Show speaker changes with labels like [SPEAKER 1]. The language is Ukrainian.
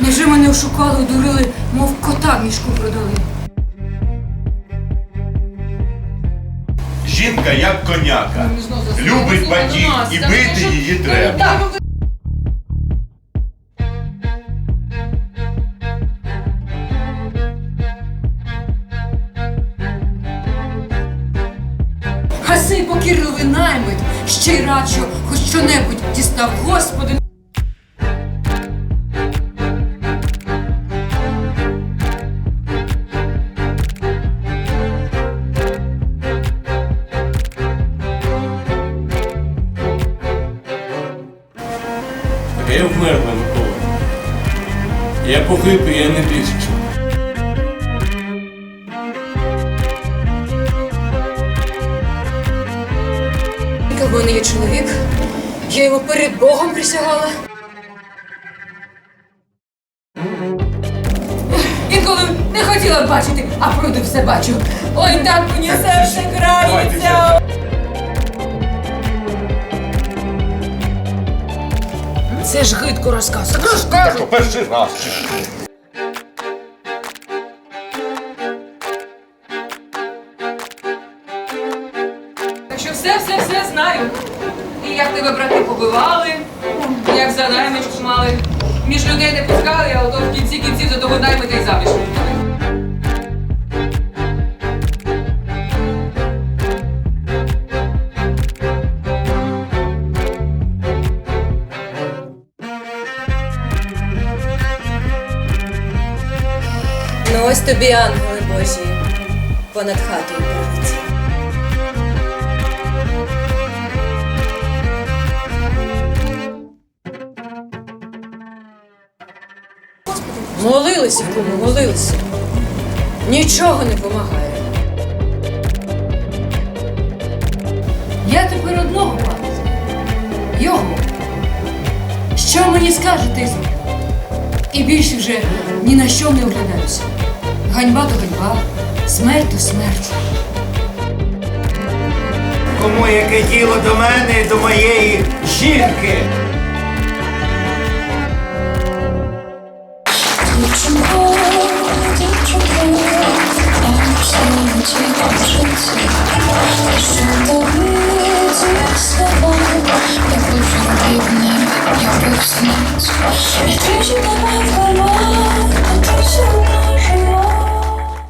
[SPEAKER 1] Невже мене ошукали, дурили, мов кота в мішку продали.
[SPEAKER 2] Жінка як коняка. Любить батьків і бити її треба.
[SPEAKER 1] Гаси покірливий наймит, ще й рад, що хоч що-небудь дістав, Господи.
[SPEAKER 3] Я вмерла, Микола. Я погиб, і я не більше.
[SPEAKER 1] В мене є чоловік, я йому перед Богом присягала. Інколи не хотіла б бачити, а проти все бачу. Ой, так мені серце крається. Це ж гидко розказ. Розкажу.
[SPEAKER 2] То перший раз.
[SPEAKER 1] Так що все, все, все знаю. І як тебе брати побивали, як за наймичку мали. Між людей не пускали, а то в кінці кінців за того наймита
[SPEAKER 4] Ну ось тобі ангели Божі понад хатою править. Молилися, кому, молилися. Нічого не допомагає.
[SPEAKER 1] Я тепер одного пам'ятаю. Його. Що мені скаже ти зробив? І більше вже ні на що не оглядаюся. Ганьба то ганьба, смерть то смерть.
[SPEAKER 5] Кому яке діло до мене і до моєї жінки?